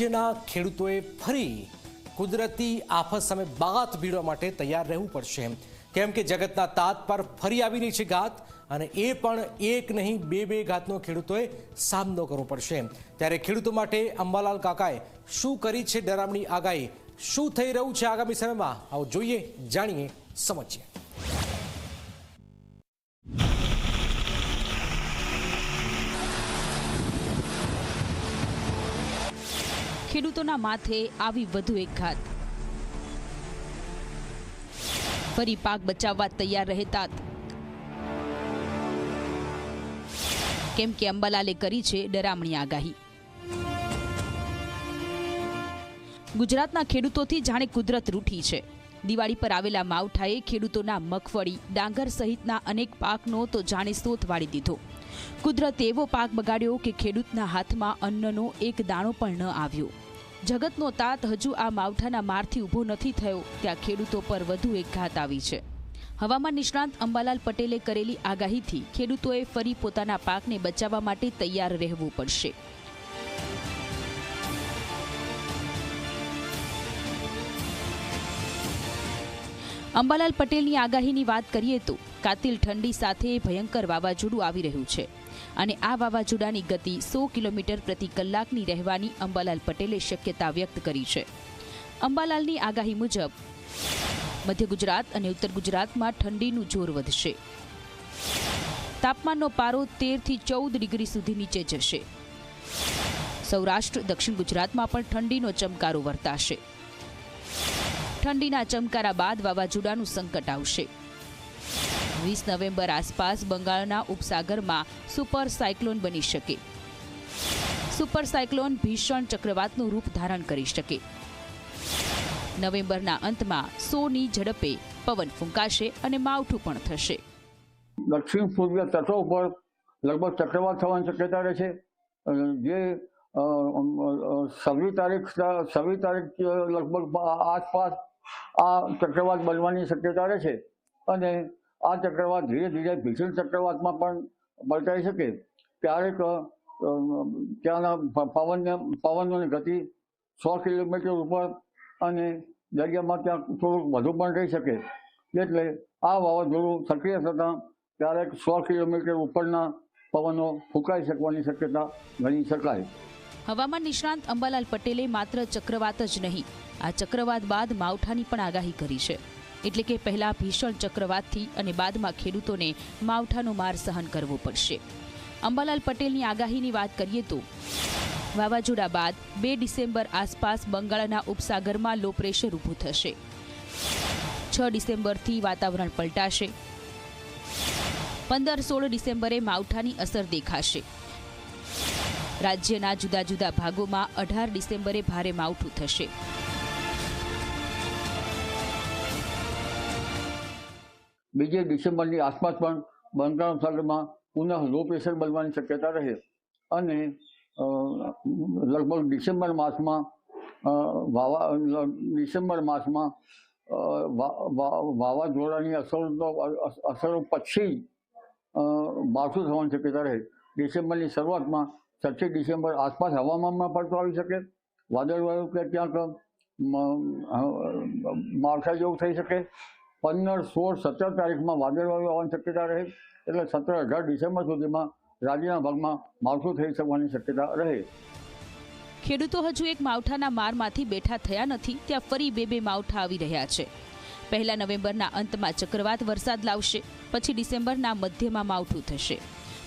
રાજ્યના ખેડૂતોએ ફરી કુદરતી આફત સામે બાગાત ભીડવા માટે તૈયાર રહેવું પડશે. કેમ કે જગતના તાત પર ફરી આવી રહી છે ઘાત અને એ પણ એક નહીં, બે બે ઘાતનો ખેડૂતોએ સામનો કરવો પડશે. ત્યારે ખેડૂતો માટે અંબાલાલ કાકાએ શું કરી છે ડરામણી આગાહી? શું થઈ રહ્યું છે આગામી સમયમાં? આવો જોઈએ, જાણીએ, સમજીએ. ખેડૂતોના માથે આવી વધુ એક ઘાત. ફરી પાક બચાવવા તૈયાર રહેતા કેમ કે અંબાલાલે કરી છે ડરામણી આગાહી. ગુજરાતના ખેડૂતોથી જાણે કુદરત રૂઠી છે. દિવાળી પર આવેલા માવઠાએ ખેડૂતોના મગફળી, ડાંગર સહિતના અનેક પાકનો તો જાણે સ્ત્રોત વાળી દીધો. કુદરતે એવો પાક બગાડ્યો કે ખેડૂતના હાથમાં અન્નનો એક દાણો પણ ન આવ્યો. જગતનો તાત હજુ આ માવઠાના મારથી ઊભો નથી થયો, ત્યાં ખેડૂતો પર વધુ એક ઘાત આવી છે. હવામાન નિષ્ણાંત અંબાલાલ પટેલે કરેલી આગાહીથી ખેડૂતોએ ફરી પોતાના પાકને બચાવવા માટે તૈયાર રહેવું પડશે. અંબાલાલ પટેલની આગાહીની વાત કરીએ તો કાતિલ ઠંડી સાથે ભયંકર વાવાઝોડું આવી રહ્યું છે અને આ વાવાઝોડાની ગતિ સો કિલોમીટર પ્રતિ કલાકની રહેવાની અંબાલાલ પટેલે શક્યતા વ્યક્ત કરી છે. અંબાલાલની આગાહી મુજબ, મધ્ય ગુજરાત અને ઉત્તર ગુજરાતમાં ઠંડીનું જોર વધશે. તાપમાનનો પારો તેરથી ચૌદ ડિગ્રી સુધી નીચે જશે. સૌરાષ્ટ્ર, દક્ષિણ ગુજરાતમાં પણ ઠંડીનો ચમકારો વર્તાશે. ઠંડીના ચમકારા બાદ વાવાઝોડાનું સંકટ આવશે. વીસ નવેમ્બર આસપાસ બંગાળના ઉપસાગરમાં સુપર સાયક્લોન બની શકે. સુપર સાયક્લોન ભીષણ ચક્રવાતનું રૂપ ધારણ કરી શકે. નવેમ્બરના અંતમાં સોની ઝડપે પવન ફૂંકાશે અને માવઠું પણ થશે. દક્ષિણ પૂર્વીય તટો ઉપર લગભગ ચક્રવાત થવાની શક્યતા રહે છે. જે છવ્વીસ તારીખ છવ્વીસ તારીખ લગભગ આસપાસ આ ચક્રવાત બનવાની શક્યતા રહે છે અને આ ચક્રવાત ધીરે ધીરે ભીષણ ચક્રવાતમાં પણ પલટાઈ શકે. ક્યારેક ત્યાંના પવનને પવનોની ગતિ સો કિલોમીટર ઉપર અને દરિયામાં ત્યાં થોડુંક વધુ પણ રહી શકે. એટલે આ વાવાઝોડું સક્રિય થતાં ક્યારેક સો કિલોમીટર ઉપરના પવનો ફૂંકાઈ શકવાની શક્યતા ગણી શકાય. હવામાન નિષ્ણાંત અંબાલાલ પટેલે માત્ર ચક્રવાત જ નહીં, આ ચક્રવાત બાદ માવઠાની પણ આગાહી કરી છે. એટલે કે પહેલા ભીષણ ચક્રવાતથી અને બાદમાં ખેડૂતોને માવઠાનો માર સહન કરવો પડશે. અંબાલાલ પટેલની આગાહીની વાત કરીએ તો, વાવાઝોડા બાદ બે ડિસેમ્બર આસપાસ બંગાળના ઉપસાગરમાં લો પ્રેશર ઊભું થશે. છ ડિસેમ્બરથી વાતાવરણ પલટાશે. પંદર સોળ ડિસેમ્બરે માવઠાની અસર દેખાશે. રાજ્યના જુદા જુદા ભાગોમાં અઢાર ડિસેમ્બરે ભારે માવઠું થશે. બીજે ડિસેમ્બરની આસપાસ પણ બંગાળ સાગરમાં પુનઃ લો પ્રેશર બનવાની શક્યતા રહે અને લગભગ ડિસેમ્બર માસમાં વાવા ડિસેમ્બર માસમાં વાવાઝોડાની અસરો અસરો પછી માવઠું થવાની શક્યતા રહે. ડિસેમ્બરની શરૂઆતમાં છઠ્ઠી ડિસેમ્બર આસપાસ હવામાનમાં પડતો આવી શકે. વાદળવાળું કે ક્યાંક માવઠા જેવું થઈ શકે. પંદર, સોળ, સત્તર તારીખમાં વાદળવાળું આવવાની શક્યતા રહે. એટલે સત્તર અઢાર ડિસેમ્બર સુધીમાં રાજ્યના ભાગમાં માવઠું થઈ શકવાની શક્યતા રહે. ખેડૂતો હજુ એક માવઠાના મારમાંથી બેઠા થયા નથી, ત્યાં ફરી બે બે માવઠા આવી રહ્યા છે. પહેલા નવેમ્બરના અંતમાં ચક્રવાત વરસાદ લાવશે, પછી ડિસેમ્બરના મધ્યમાં માવઠું થશે.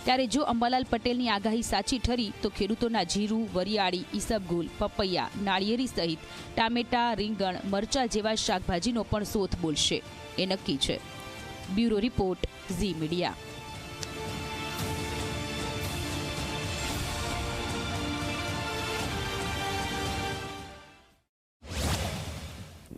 ત્યારે જો અંબાલાલ પટેલની આગાહી સાચી ઠરી, તો ખેડૂતોના જીરું, વરિયાળી ઈસબગુલ પપૈયા, નાળિયેરી સહિત ટામેટા, રીંગણ, મરચા જેવા શાકભાજીનો પણ સોથ બોલશે. એ નક્કી છે. Bureau report Zee Media.